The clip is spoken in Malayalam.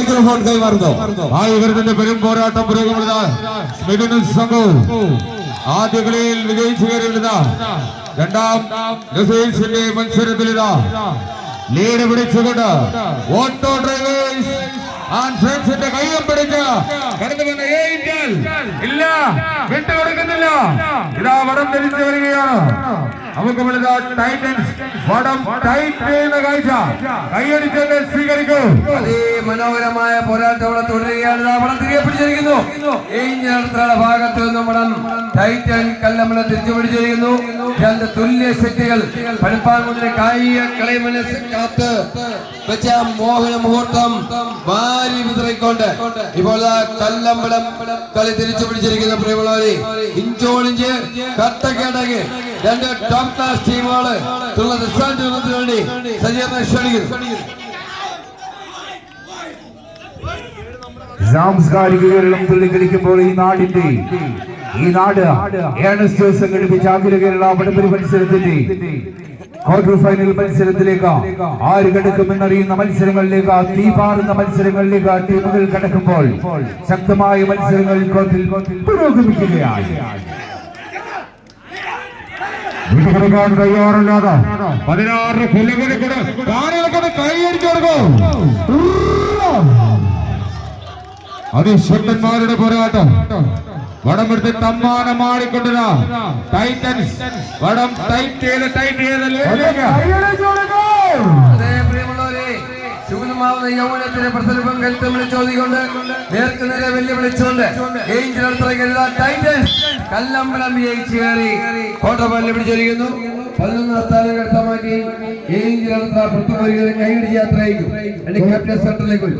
മൈക്രോഫോൺ കൈമാറുന്നു. ആ ഇവരുടെ പെരും പോരാട്ടം പുരോഗമന സംഘവും ആദ്യ കളിയിൽ വിജയിച്ചു കയറിയതാ. രണ്ടാം മത്സരത്തിലിതാ. ലീഡ് പിടിച്ചുകൊണ്ട് ഓട്ടോ ഡ്രൈവേഴ്സ് ആൻഡ് ഫ്രണ്ട്സിന്റെ കയ്യും പിടിച്ച് കടന്നു വന്ന ഏഞ്ചൽ ഇല്ല വിട്ടുകൊടുക്കുന്നില്ല ഇതാ വടം തിരിച്ചു വരികയാണ്. നമുക്ക് വിളിതാ ടൈറ്റൻസ് വടം ടൈറ്റ് ചെയ്യുന്ന കാഴ്ച. കൈയടിച്ചത് സ്വീകരിക്കൂ. അതിമനോഹരമായ പോരാട്ടം അവിടെ തുടരുകയാണ്. വടം തിരികെ പിടിച്ചിരിക്കുന്നു. ഭാഗത്ത് നിന്നും വടം ടൈറ്റൻ കല്ലമ്മളെ തിരിച്ചു പിടിച്ചിരിക്കുന്നു. രണ്ട് തുല്യ ശക്തികൾ പണിപ്പാങ്കുന്നിന് കായിക കളിമന കാത്ത് വെച്ച മോഹന മുഹൂർത്തം വാരി വിതറിക്കൊണ്ട് ഇപ്പോൾ കല്ലമ്പലം കളി തിരിച്ചു പിടിച്ചിരിക്കുന്ന പ്രിയമുള്ളവരെ ഇഞ്ചോളിഞ്ച് കട്ടക്കേടകി രണ്ട് ടോപ്പ് ക്ലാസ് ടീമുകൾ വേണ്ടി സജീവ ക്ഷണിക്കുന്നു. സാംസ്കാരിക കേരളം തുള്ളിക്കളിക്കുമ്പോൾ ഈ നാടിന്റെ ഈ നാട് ഏണസ്റ്റ് സംഘടിപ്പിച്ച അഖില കേരള മത്സരത്തിന്റെ ക്വാർട്ടർ ഫൈനൽ മത്സരത്തിലേക്ക് ആര് കടക്കുമെന്നറിയുന്ന മത്സരങ്ങളിലേക്ക് തീ പാറുന്ന മത്സരങ്ങളിലേക്ക് ടീമുകൾ കടക്കുമ്പോൾ ശക്തമായ മത്സരങ്ങൾ പുരോഗമിക്കുകയാണ്. വിട്ടുകൊടുക്കാൻ തയ്യാറല്ലാതെ അതിശക്തന്മാരുടെ പോരാട്ടം. വടമെടുത്ത് തമ്മാനം ആടിക്കൊണ്ടിരാ ടൈറ്റൻസ് വടം ടൈറ്റ് ചെയ്ത് ടൈറ്റ് ചെയ്തല്ലേ? ശൂന്യമാവുന്ന യൗവനത്തിന്റെ പ്രതിഫലം കരുത്ത് വിളിച്ചോദിക്കൊണ്ട് നേർക്ക് നേരെ വെല്ലുവിളിച്ചുകൊണ്ട് ഏഞ്ചൽ ടൈറ്റൻസ് കല്ലമ്പലം വിജയിച്ച് കയറി കോട്ടപ്പല്ല് പിടിച്ചിരിക്കുന്നു. പതിനൊന്നാം സ്ഥാനം കരുത്തമാക്കി ഏഞ്ചൽ അടുത്ത പുറത്തു കൈയടിച്ച് യാത്ര അയക്കും ക്യാപ്റ്റൻ സെന്ററിലേക്ക്